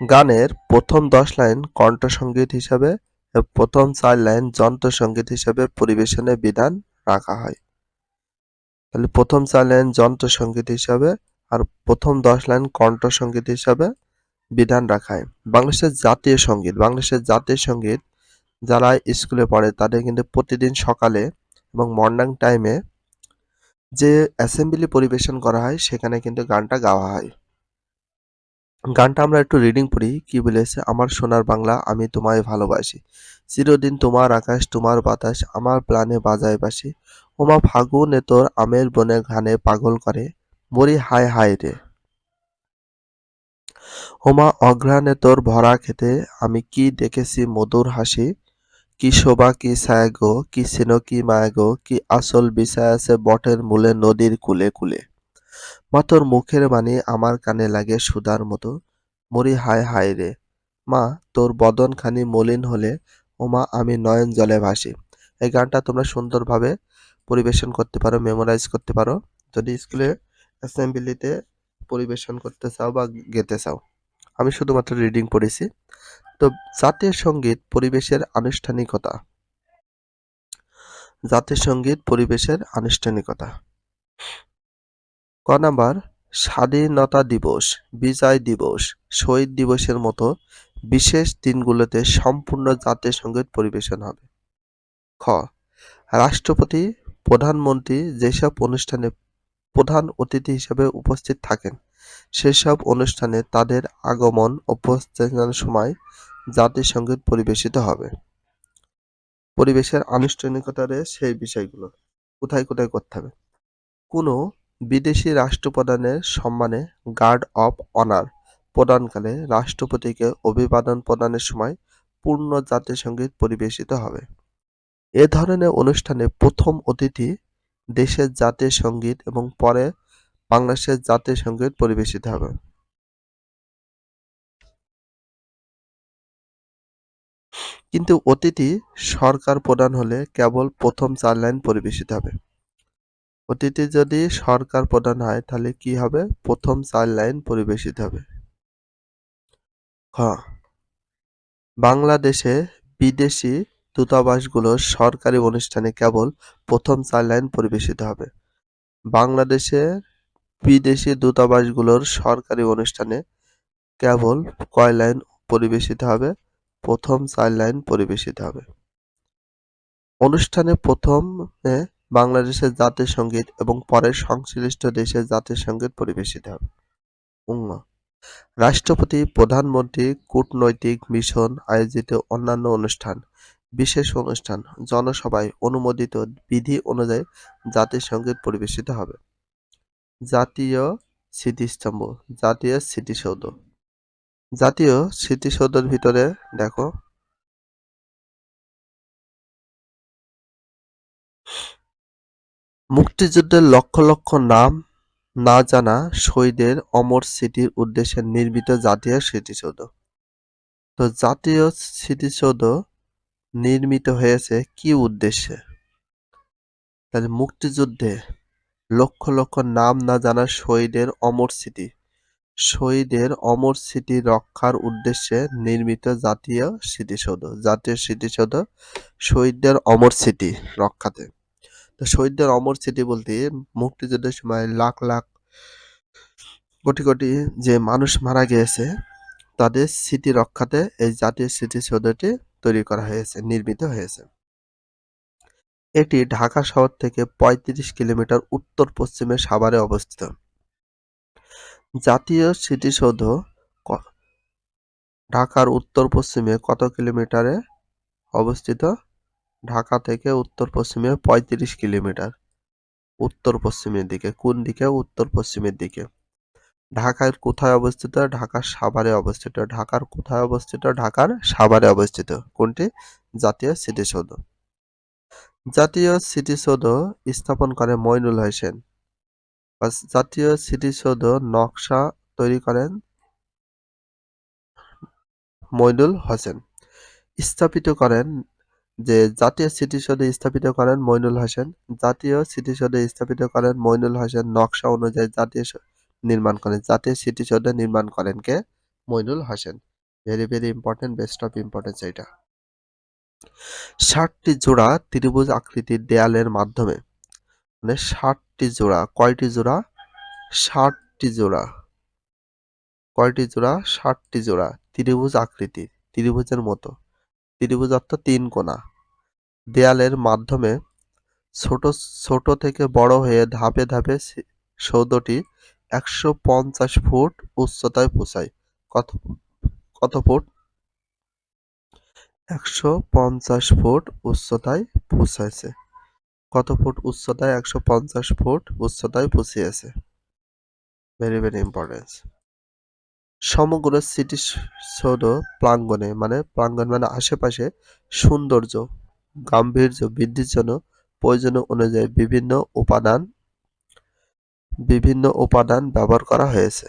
গানের প্রথম দশ লাইন কণ্ঠসঙ্গীত হিসাবে এবং প্রথম চার লাইন যন্ত্রসঙ্গীত হিসাবে পরিবেশনের বিধান রাখা হয়। তাহলে প্রথম চার লাইন যন্ত্রসঙ্গীত হিসাবে আর প্রথম দশ লাইন কণ্ঠসঙ্গীত হিসাবে বিধান রাখা হয়। বাংলাদেশের জাতীয় সংগীত, বাংলাদেশের জাতীয় সংগীত যারা স্কুলে পড়ে তাদের কিন্তু প্রতিদিন সকালে এবং মর্নিং টাইমে যে অ্যাসেম্বলি পরিবেশন করা হয় সেখানে কিন্তু গানটা গাওয়া হয়। গানটা আমরা একটু রিডিং পড়ি। কি বলেছে? আমার সোনার বাংলা, আমি তোমায় ভালোবাসি। চিরদিন তোমার আকাশ, তোমার বাতাস, আমার প্রাণে বাজায় বাসি ওমা ফাগুনে তোর আমের বনে ঘানে পাগল করে। মরি হায় হায় রে। ওমা অঘ্রাণে তোর ভরা খেতে আমি কি দেখেছি মধুর হাসি? কি শোভা, কি ছায়া গো, কি স্নেহ কি মায়া গো, কি আসল বিষয় আছে বটের মূলে, নদীর কুলে কুলে। মা তোর মুখের বাণী আমার কানে লাগে সুধার মতো। মরি হায় হায় রে। মা, তোর বদনখানি মলিন হলে ওমা আমি নয়ন জলে ভাসি। এই গানটা তোমরা সুন্দরভাবে পরিবেশন করতে পারো মেমোরাইজ করতে পারো। যদি স্কুলে অ্যাসেম্বলিতে পরিবেশন করতে চাও বা গেতে চাও। আমি শুধুমাত্র রিডিং পড়েছি। তো জাতীয় সংগীত পরিবেশের আনুষ্ঠানিকতা। জাতীয় সংগীত পরিবেশের আনুষ্ঠানিকতা। ক নাম্বার, স্বাধীনতা দিবস, বিজয় দিবস, শহীদ দিবসের মতো বিশেষ দিনগুলোতে সম্পূর্ণ জাতীয় সংগীত পরিবেশন হবে। খ, রাষ্ট্রপতি, প্রধানমন্ত্রী যেসব অনুষ্ঠানে প্রধান অতিথি হিসেবে উপস্থিত থাকেন, সেসব অনুষ্ঠানে তাদের আগমন উপস্থাপনের সময় জাতীয় সংগীত পরিবেশিত হবে। পরিবেশের আনুষ্ঠানিকতারে সেই বিষয়গুলো কোথায় কোথায় করতে হবে? কোনো বিদেশি রাষ্ট্রপ্রধানের সম্মানে গার্ড অফ অনার প্রদানকালে রাষ্ট্রপতিকে অভিবাদন প্রদানের সময় পূর্ণ জাতীয় সংগীত পরিবেশিত হবে। এ ধরনের অনুষ্ঠানে প্রথম অতিথি দেশের জাতীয় সংগীত এবং পরে বাংলাদেশের জাতীয় সংগীত পরিবেশিত হবে। কিন্তু অতিথি সরকার প্রদান হলে কেবল প্রথম চার লাইন পরিবেশিত হবে। অতিথি যদি সরকার প্রধান হয়, তাহলে কি হবে? প্রথম চার লাইন পরিবেশিত হবে। খ। বাংলাদেশে বিদেশি দূতাবাসগুলোর সরকারি অনুষ্ঠানে কেবল প্রথম চার লাইন পরিবেশিত হবে। বাংলাদেশে বিদেশি দূতাবাসগুলোর সরকারি অনুষ্ঠানে কেবল কয় লাইন পরিবেশিত হবে? প্রথম চার লাইন পরিবেশিত হবে। অনুষ্ঠানে প্রথমে বাংলাদেশের জাতীয় সংগীত এবং পরে সংশ্লিষ্ট দেশের জাতীয় সংগীত পরিবেশিত হবে। রাষ্ট্রপতি, প্রধানমন্ত্রী, কূটনৈতিক মিশন, আয়োজিত অন্যান্য অনুষ্ঠান, বিশেষ অনুষ্ঠান, জনসভায় অনুমোদিত বিধি অনুযায়ী জাতীয় সংগীত পরিবেশিত হবে। জাতীয় স্মৃতিস্তম্ভ, জাতীয় স্মৃতিসৌধ। জাতীয় স্মৃতিসৌধের ভিতরে দেখো মুক্তিযুদ্ধের লক্ষ লক্ষ নাম না জানা শহীদের অমর স্মৃতির উদ্দেশ্যে নির্মিত জাতীয় স্মৃতিসৌধ। তো জাতীয় স্মৃতিসৌধ নির্মিত হয়েছে কি উদ্দেশ্যে? তাহলে মুক্তিযুদ্ধে লক্ষ লক্ষ নাম না জানা শহীদের অমর স্মৃতি, শহীদের অমর স্মৃতি রক্ষার উদ্দেশ্যে নির্মিত জাতীয় স্মৃতিসৌধ জাতীয় স্মৃতিসৌধ শহীদদের অমর স্মৃতি রক্ষাতে। তো শহীদদের অমর স্মৃতি বলতে মুক্তিযুদ্ধের সময় লাখ লাখ কোটি কোটি যে মানুষ মারা গিয়েছে, তাদের স্মৃতি রক্ষাতে এই জাতীয় স্মৃতিসৌধটি তৈরি করা হয়েছে, নির্মিত হয়েছে। এটি ঢাকা শহর থেকে ৩৫ কিলোমিটার উত্তর পশ্চিমে সাভারে অবস্থিত। জাতীয় স্মৃতিসৌধ ঢাকার উত্তর পশ্চিমে কত কিলোমিটারে অবস্থিত? ঢাকা থেকে উত্তর পশ্চিমে ৩৫ কিলোমিটার। উত্তর পশ্চিমের দিকে, কোন দিকে? উত্তর পশ্চিমের দিকে। ঢাকার কোথায় অবস্থিত? ঢাকার সাভারে অবস্থিত। ঢাকার কোথায় অবস্থিত? ঢাকার সাভারে অবস্থিত। কোনটি? জাতীয় স্মৃতিসৌধ। জাতীয় স্মৃতিসৌধ স্থাপন করে মইনুল হোসেন জাতীয় স্মৃতিসৌধ নকশা তৈরি করেন মইনুল হোসেন। স্থাপিত করেন যে জাতীয় স্মৃতিসৌধ স্থাপিত করেন মইনুল হোসেন, জাতীয় স্মৃতিসৌধ স্থাপিত করেন মইনুল হোসেন নকশা অনুযায়ী জাতীয় নির্মাণ করেন। জাতীয় স্মৃতিসৌধ নির্মাণ করেন কে? Mainul Hossain. Very very important best of importance এটা ষাটটি জোড়া ত্রিভুজ আকৃতির দেয়ালের মাধ্যমে। মানে ষাটটি জোড়া, কয়টি জোড়া? ষাটটি জোড়া। কয়টি জোড়া? ষাটটি জোড়া ত্রিভুজ আকৃতির, ত্রিভুজের মতো। ত্রিভুজ তিন কোণা। দেয়ালের মাধ্যমে ছোট ছোট থেকে বড় হয়ে ধাপে ধাপে সৌধটি একশো পঞ্চাশ ফুট উচ্চতায় পৌঁছায় কত কত ফুট? একশো পঞ্চাশ ফুট উচ্চতায় পৌঁছাইছে কত ফুট উচ্চতায়? একশো পঞ্চাশ ফুট উচ্চতায় পৌঁছিয়েছে ভেরি ভেরি ইম্পর্টেন্স সমগ্র সিটি সৌধ প্রাঙ্গনে মানে প্রাঙ্গন মানে আশেপাশে সৌন্দর্য, গাম্ভীর্য বৃদ্ধির জন্য প্রয়োজন অনুযায়ী বিভিন্ন উপাদান বিভিন্ন উপাদান ব্যবহার করা হয়েছে।